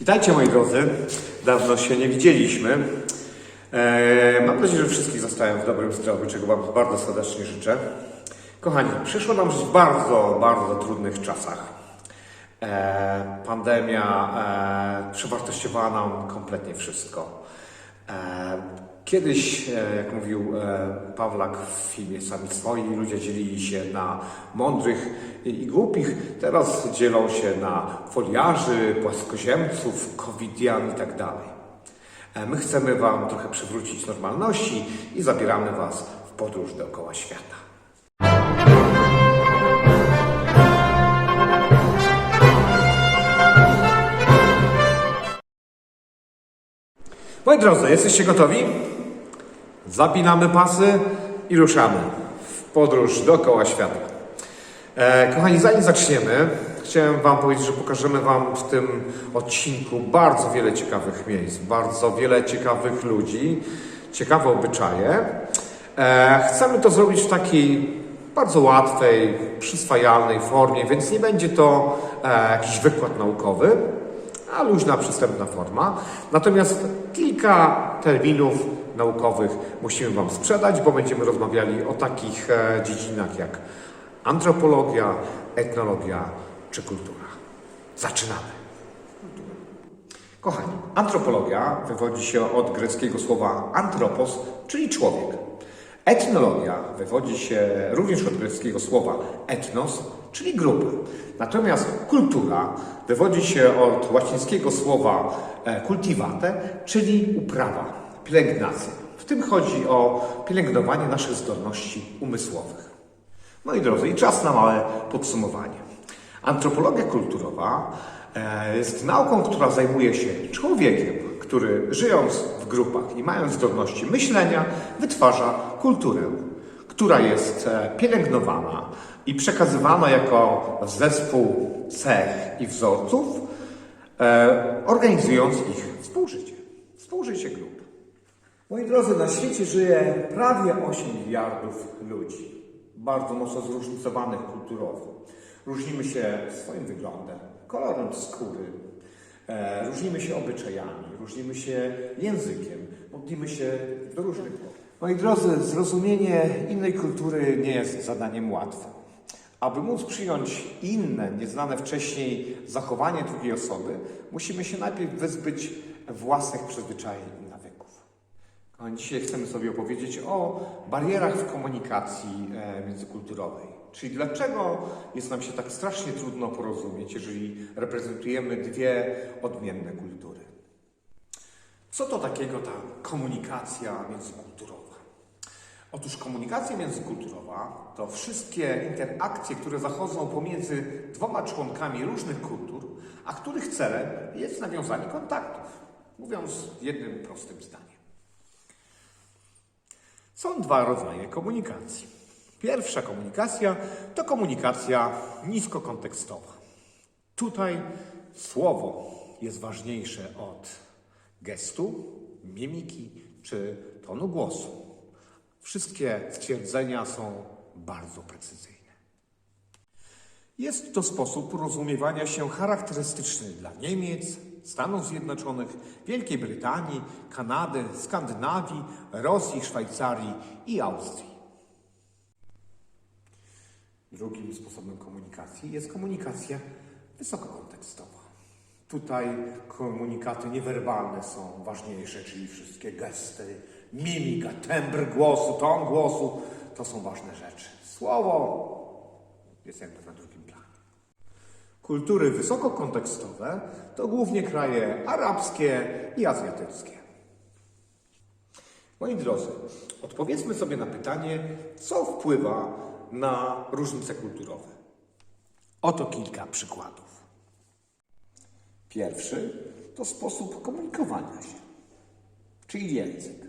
Witajcie moi drodzy, dawno się nie widzieliśmy. E, mam nadzieję, że wszystkich zostałem w dobrym zdrowiu, czego Wam bardzo serdecznie życzę. Kochani, przyszło nam żyć w bardzo, bardzo trudnych czasach. E, pandemia e, przewartościowała nam kompletnie wszystko. E, Kiedyś, e, jak mówił e, Pawlak w filmie Sami Swoi, ludzie dzielili się na mądrych i głupich. Teraz dzielą się na foliarzy, płaskoziemców, covidian i tak dalej. E, My chcemy Wam trochę przywrócić normalności i zabieramy Was w podróż dookoła świata. Moi drodzy, jesteście gotowi? Zapinamy pasy i ruszamy w podróż dookoła świata. E, kochani, zanim zaczniemy, chciałem Wam powiedzieć, że pokażemy Wam w tym odcinku bardzo wiele ciekawych miejsc, bardzo wiele ciekawych ludzi, ciekawe obyczaje. E, chcemy to zrobić w takiej bardzo łatwej, przyswajalnej formie, więc nie będzie to e, jakiś wykład naukowy, a luźna, przystępna forma. Natomiast kilka terminów naukowych musimy Wam sprzedać, bo będziemy rozmawiali o takich e, dziedzinach jak antropologia, etnologia czy kultura. Zaczynamy. Kochani, antropologia wywodzi się od greckiego słowa antropos, czyli człowiek. Etnologia wywodzi się również od greckiego słowa etnos, czyli grupa. Natomiast kultura wywodzi się od łacińskiego słowa e, cultivate, czyli uprawa, pielęgnacja. W tym chodzi o pielęgnowanie naszych zdolności umysłowych. Moi drodzy, i czas na małe podsumowanie. Antropologia kulturowa e, jest nauką, która zajmuje się człowiekiem, który żyjąc w grupach i mając zdolności myślenia, wytwarza kulturę, która jest e, pielęgnowana i przekazywana jako zespół cech i wzorców, e, organizując ich współżycie. Współżycie grup. Moi drodzy, na świecie żyje prawie 8 miliardów ludzi, bardzo mocno zróżnicowanych kulturowo. Różnimy się swoim wyglądem, kolorem skóry, e, różnimy się obyczajami, różnimy się językiem, modlimy się do różnych bogów. Moi drodzy, zrozumienie innej kultury nie jest zadaniem łatwym. Aby móc przyjąć inne, nieznane wcześniej zachowanie drugiej osoby, musimy się najpierw wyzbyć własnych przyzwyczajeń Dzisiaj chcemy sobie opowiedzieć o barierach w komunikacji e, międzykulturowej. Czyli dlaczego jest nam się tak strasznie trudno porozumieć, jeżeli reprezentujemy dwie odmienne kultury. Co to takiego ta komunikacja międzykulturowa? Otóż komunikacja międzykulturowa to wszystkie interakcje, które zachodzą pomiędzy dwoma członkami różnych kultur, a których celem jest nawiązanie kontaktów. Mówiąc jednym prostym zdaniem. Są dwa rodzaje komunikacji. Pierwsza komunikacja to komunikacja niskokontekstowa. Tutaj słowo jest ważniejsze od gestu, mimiki czy tonu głosu. Wszystkie stwierdzenia są bardzo precyzyjne. Jest to sposób porozumiewania się charakterystyczny dla Niemiec, Stanów Zjednoczonych, Wielkiej Brytanii, Kanady, Skandynawii, Rosji, Szwajcarii i Austrii. Drugim sposobem komunikacji jest komunikacja wysokokontekstowa. Tutaj komunikaty niewerbalne są ważniejsze, czyli wszystkie gesty, mimika, tembr głosu, ton głosu to są ważne rzeczy. Słowo jest jakby na drugim. Kultury wysokokontekstowe to głównie kraje arabskie i azjatyckie. Moi drodzy, odpowiedzmy sobie na pytanie, co wpływa na różnice kulturowe. Oto kilka przykładów. Pierwszy to sposób komunikowania się, czyli język.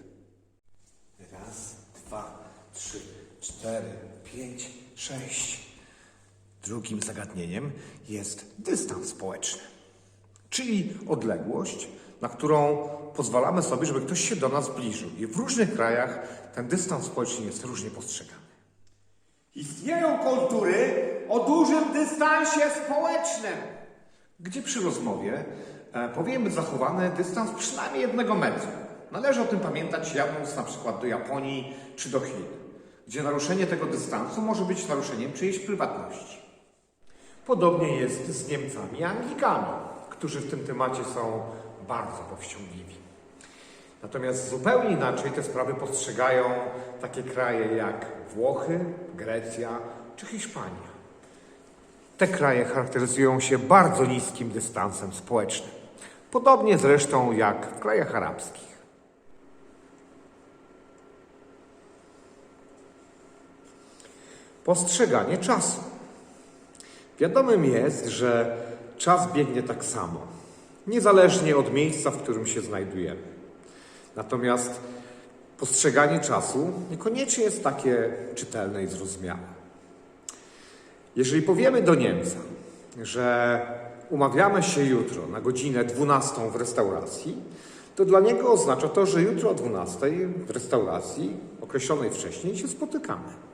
Raz, dwa, trzy, cztery, pięć, sześć. Drugim zagadnieniem jest dystans społeczny, czyli odległość, na którą pozwalamy sobie, żeby ktoś się do nas zbliżył. I w różnych krajach ten dystans społeczny jest różnie postrzegany. Istnieją kultury o dużym dystansie społecznym, gdzie przy rozmowie e, powinien być zachowany dystans przynajmniej jednego metru. Należy o tym pamiętać jadąc na przykład do Japonii czy do Chin, gdzie naruszenie tego dystansu może być naruszeniem czyjejś prywatności. Podobnie jest z Niemcami i Anglikami, którzy w tym temacie są bardzo powściągliwi. Natomiast zupełnie inaczej te sprawy postrzegają takie kraje jak Włochy, Grecja czy Hiszpania. Te kraje charakteryzują się bardzo niskim dystansem społecznym. Podobnie zresztą jak w krajach arabskich. Postrzeganie czasu. Wiadomym jest, że czas biegnie tak samo, niezależnie od miejsca, w którym się znajdujemy. Natomiast postrzeganie czasu niekoniecznie jest takie czytelne i zrozumiałe. Jeżeli powiemy do Niemca, że umawiamy się jutro na godzinę 12 w restauracji, to dla niego oznacza to, że jutro o 12 w restauracji określonej wcześniej się spotykamy.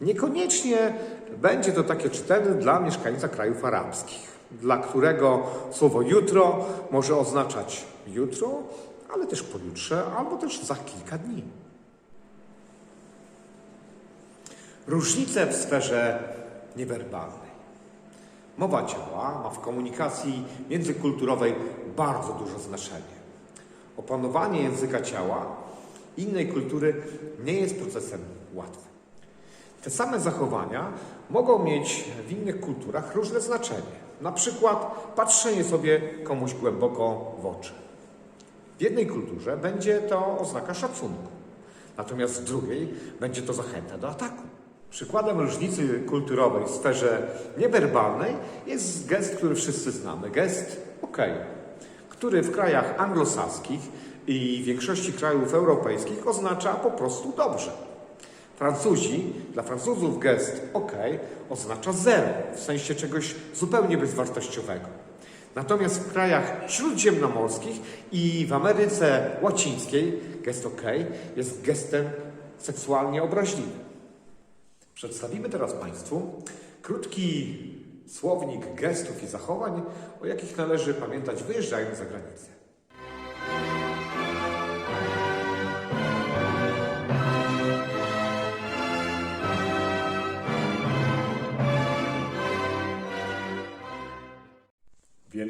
Niekoniecznie będzie to takie czytelne dla mieszkańca krajów arabskich, dla którego słowo jutro może oznaczać jutro, ale też pojutrze, albo też za kilka dni. Różnice w sferze niewerbalnej. Mowa ciała ma w komunikacji międzykulturowej bardzo duże znaczenie. Opanowanie języka ciała innej kultury nie jest procesem łatwym. Te same zachowania mogą mieć w innych kulturach różne znaczenie. Na przykład patrzenie sobie komuś głęboko w oczy. W jednej kulturze będzie to oznaka szacunku, natomiast w drugiej będzie to zachęta do ataku. Przykładem różnicy kulturowej w sferze niewerbalnej jest gest, który wszyscy znamy. Gest OK, który w krajach anglosaskich i większości krajów europejskich oznacza po prostu dobrze. Francuzi, dla Francuzów gest OK oznacza zero, w sensie czegoś zupełnie bezwartościowego. Natomiast w krajach śródziemnomorskich i w Ameryce Łacińskiej gest OK jest gestem seksualnie obraźliwym. Przedstawimy teraz Państwu krótki słownik gestów i zachowań, o jakich należy pamiętać wyjeżdżając za granicę.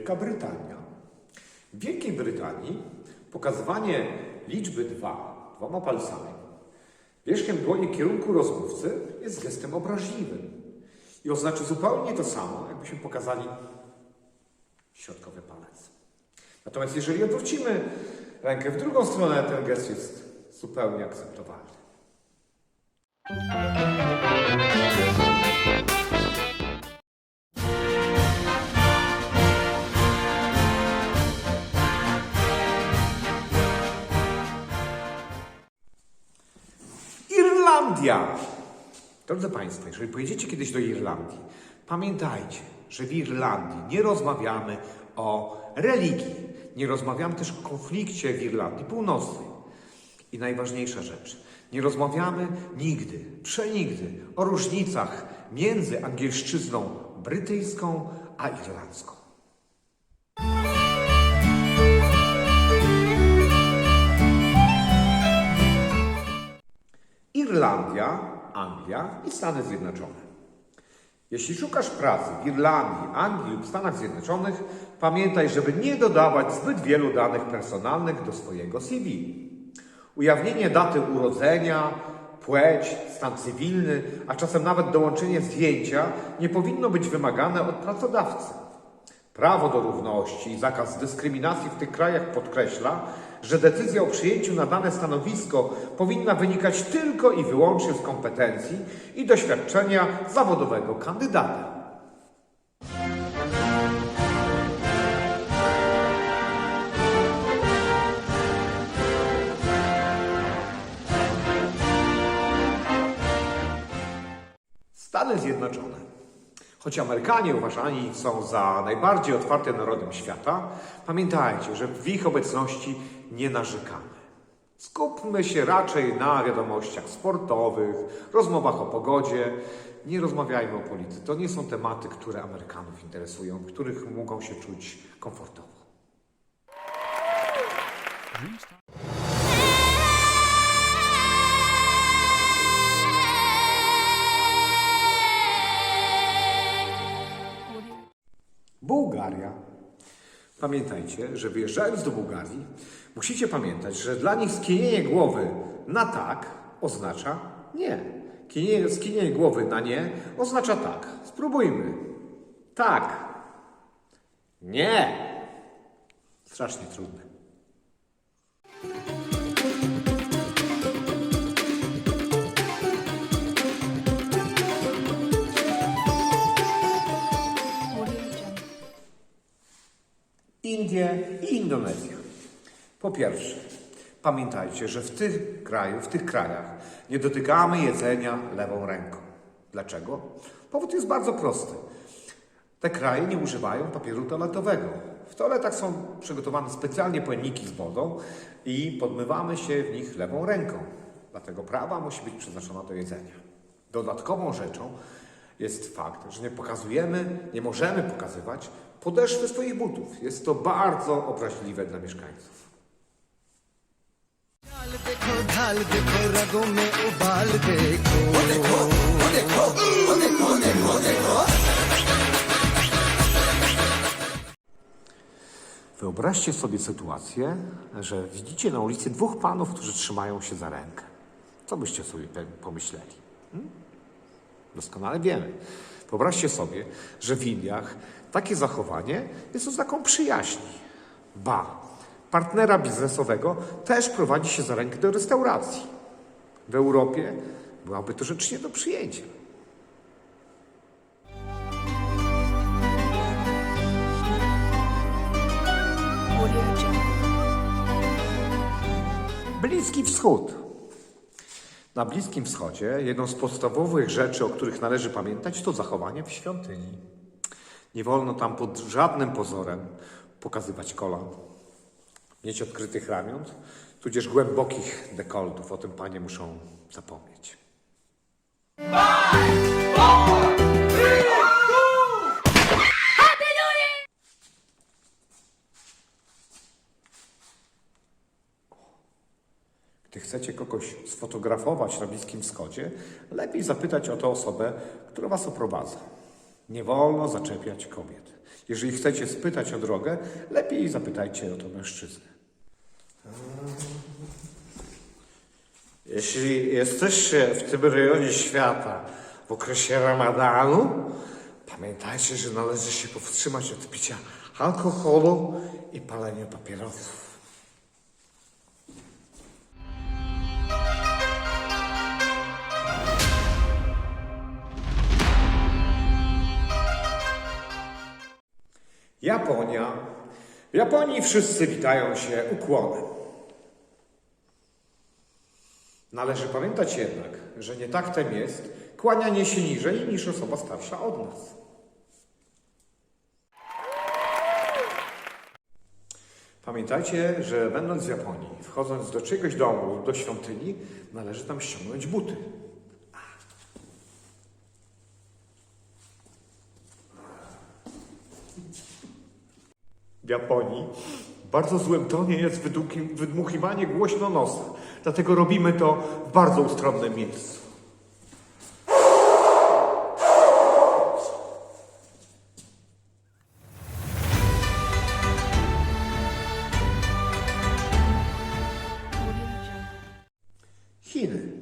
Wielka Brytania. W Wielkiej Brytanii pokazywanie liczby 2 dwoma palcami wierzchem dłoni kierunku rozmówcy jest gestem obraźliwym i oznacza zupełnie to samo, jakbyśmy pokazali środkowy palec. Natomiast jeżeli odwrócimy rękę w drugą stronę, ten gest jest zupełnie akceptowalny. Irlandia. Drodzy Państwo, jeżeli pojedziecie kiedyś do Irlandii, pamiętajcie, że w Irlandii nie rozmawiamy o religii, nie rozmawiamy też o konflikcie w Irlandii Północnej. I najważniejsza rzecz, nie rozmawiamy nigdy, przenigdy o różnicach między angielszczyzną brytyjską a irlandzką. Irlandia, Anglia i Stany Zjednoczone. Jeśli szukasz pracy w Irlandii, Anglii lub Stanach Zjednoczonych, pamiętaj, żeby nie dodawać zbyt wielu danych personalnych do swojego CV. Ujawnienie daty urodzenia, płeć, stan cywilny, a czasem nawet dołączenie zdjęcia nie powinno być wymagane od pracodawcy. Prawo do równości i zakaz dyskryminacji w tych krajach podkreśla, że decyzja o przyjęciu na dane stanowisko powinna wynikać tylko i wyłącznie z kompetencji i doświadczenia zawodowego kandydata. Stany Zjednoczone. Choć Amerykanie uważani są za najbardziej otwarte narodem świata, pamiętajcie, że w ich obecności nie narzekamy. Skupmy się raczej na wiadomościach sportowych, rozmowach o pogodzie. Nie rozmawiajmy o polityce. To nie są tematy, które Amerykanów interesują, których mogą się czuć komfortowo. Bułgaria. Pamiętajcie, że wyjeżdżając do Bułgarii, musicie pamiętać, że dla nich skinienie głowy na tak oznacza nie. Skinienie, skinienie głowy na nie oznacza tak. Spróbujmy. Tak. Nie. Strasznie trudne. Pierwsze, pamiętajcie, że w tych kraju, w tych krajach nie dotykamy jedzenia lewą ręką. Dlaczego? Powód jest bardzo prosty. Te kraje nie używają papieru toaletowego. W toaletach są przygotowane specjalnie pojemniki z wodą i podmywamy się w nich lewą ręką. Dlatego prawa musi być przeznaczona do jedzenia. Dodatkową rzeczą jest fakt, że nie pokazujemy, nie możemy pokazywać podeszwy swoich butów. Jest to bardzo obraźliwe dla mieszkańców. ढाल देखो ढाल देखो रगों में उबाल देखो Wyobraźcie sobie sytuację, że widzicie na ulicy dwóch panów, którzy trzymają się za rękę. Co byście sobie pe- pomyśleli? Hmm? Doskonale wiemy. Wyobraźcie sobie, że w Indiach takie zachowanie jest oznaką przyjaźni. Ba, partnera biznesowego też prowadzi się za rękę do restauracji. W Europie byłaby to rzecz nie do przyjęcia. Bliski Wschód. Na Bliskim Wschodzie jedną z podstawowych rzeczy, o których należy pamiętać, to zachowanie w świątyni. Nie wolno tam pod żadnym pozorem pokazywać kolan, mieć odkrytych ramion, tudzież głębokich dekoltów. O tym panie muszą zapomnieć. Gdy chcecie kogoś sfotografować na Bliskim Wschodzie, lepiej zapytać o tę osobę, która was oprowadza. Nie wolno zaczepiać kobiet. Jeżeli chcecie spytać o drogę, lepiej zapytajcie o to mężczyznę. Jeśli jesteście w tym rejonie świata w okresie ramadanu, pamiętajcie, że należy się powstrzymać od picia alkoholu i palenia papierosów. Japonia. W Japonii wszyscy witają się ukłonem. Należy pamiętać jednak, że nie taktem jest kłanianie się niżej niż osoba starsza od nas. Pamiętajcie, że będąc w Japonii, wchodząc do czegoś domu do świątyni, należy tam ściągnąć buty. W Japonii bardzo złym tonie jest wydmuchiwanie głośno nosa. Dlatego robimy to w bardzo ustronnym miejscu. Chiny.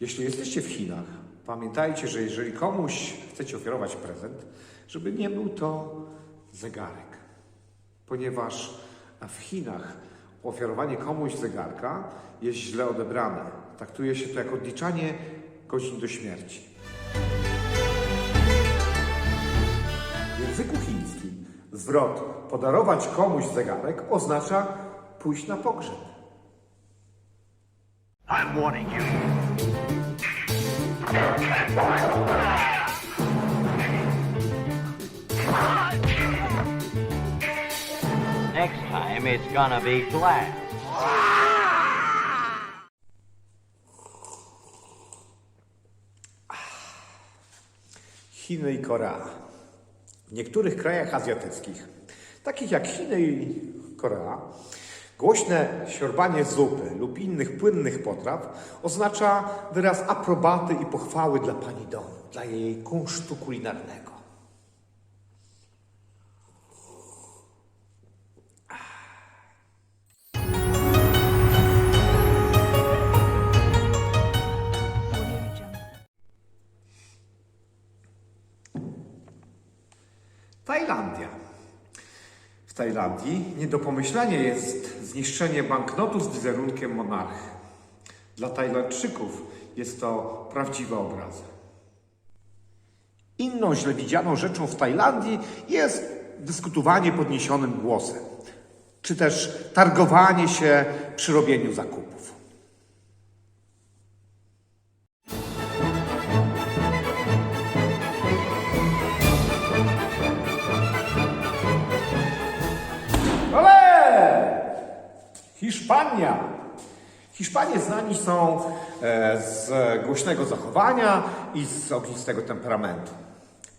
Jeśli jesteście w Chinach, pamiętajcie, że jeżeli komuś chcecie ofiarować prezent, żeby nie był to zegarek. Ponieważ w Chinach ofiarowanie komuś zegarka jest źle odebrane. Traktuje się to jako odliczanie godzin do śmierci. W języku chińskim zwrot podarować komuś zegarek oznacza pójść na pogrzeb. Next time, it's gonna be glass. Chiny i Korea. W niektórych krajach azjatyckich, takich jak Chiny i Korea, Głośne siorbanie zupy lub innych płynnych potraw oznacza wyraz aprobaty i pochwały dla pani domu, dla jej kunsztu kulinarnego. Tajlandii nie do pomyślenia jest zniszczenie banknotu z wizerunkiem monarchy. Dla Tajlandczyków jest to prawdziwy obraz. Inną źle widzianą rzeczą w Tajlandii jest dyskutowanie podniesionym głosem, czy też targowanie się przy robieniu zakupów. Hiszpania! Hiszpanie znani są e, z głośnego zachowania i z ognistego temperamentu.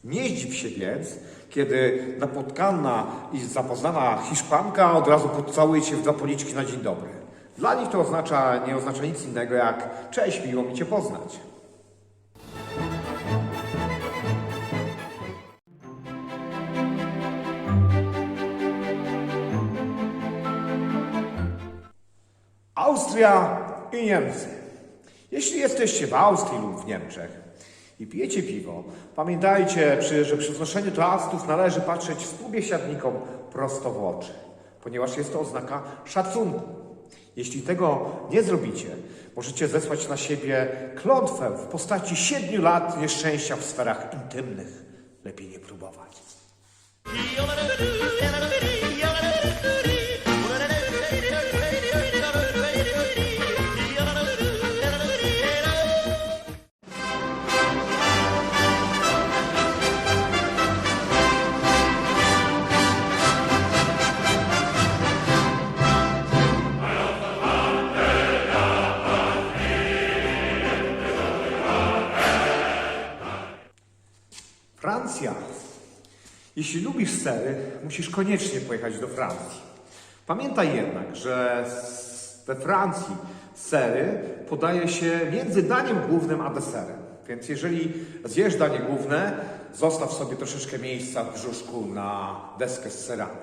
Nie zdziw się więc, kiedy napotkana i zapoznana Hiszpanka od razu pocałuje cię w dwa policzki na dzień dobry. Dla nich to oznacza, nie oznacza nic innego jak cześć, miło mi cię poznać. Austria i Niemcy. Jeśli jesteście w Austrii lub w Niemczech i pijecie piwo, pamiętajcie, że przy wnoszeniu toastów należy patrzeć współbiesiadnikom prosto w oczy, ponieważ jest to oznaka szacunku. Jeśli tego nie zrobicie, możecie zesłać na siebie klątwę w postaci siedmiu lat nieszczęścia w sferach intymnych. Lepiej nie próbować. Francja. Jeśli lubisz sery, musisz koniecznie pojechać do Francji. Pamiętaj jednak, że we Francji sery podaje się między daniem głównym a deserem. Więc jeżeli zjesz danie główne, zostaw sobie troszeczkę miejsca w brzuszku na deskę z serami.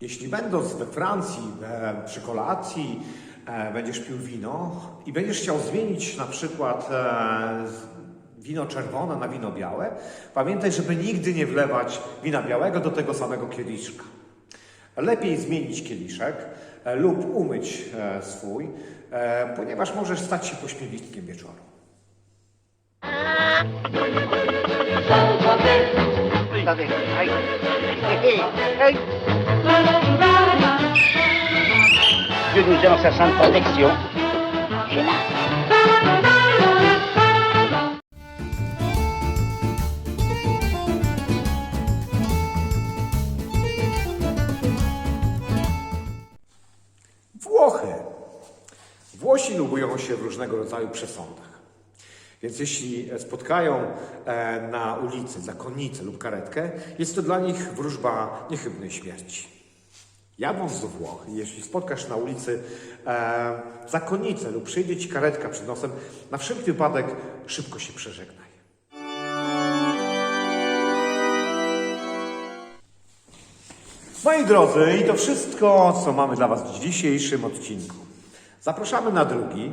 Jeśli będąc we Francji przy kolacji e, będziesz pił wino i będziesz chciał zmienić na przykład e, wino czerwone na wino białe, pamiętaj, żeby nigdy nie wlewać wina białego do tego samego kieliszka. Lepiej zmienić kieliszek e, lub umyć e, swój, e, ponieważ możesz stać się pośmiewiskiem wieczoru. Dieu nous sa sainte protection. Lubują się w różnego rodzaju przesądach. Więc jeśli spotkają e, na ulicy zakonnicę lub karetkę, jest to dla nich wróżba niechybnej śmierci. Jadąc do Włoch, jeśli spotkasz na ulicy e, zakonnicę lub przyjdzie ci karetka przed nosem, na wszelki wypadek szybko się przeżegnaj. Moi drodzy, i to wszystko, co mamy dla Was w dzisiejszym odcinku. Zapraszamy na drugi,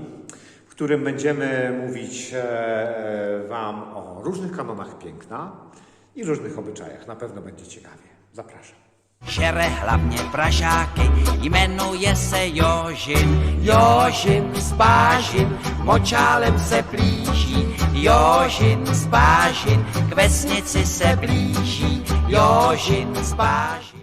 w którym będziemy mówić e, e, Wam o różnych kanonach piękna i różnych obyczajach. Na pewno będzie ciekawie. Zapraszam. Žere hlavně pražáky, jmenuje se Jožin. Jožin s Bážin, močálem se blíží. Jožin s Bážin, k vesnici se blíží. Jožin s Bážin.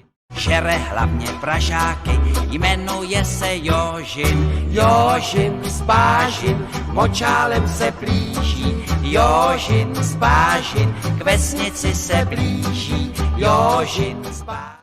Žere hlavně pražáky, jmenuje se Jožin. Jožin s Bážin, močálem se blíží. Jožin s Bážin, k vesnici se blíží. Jožin s Bážin.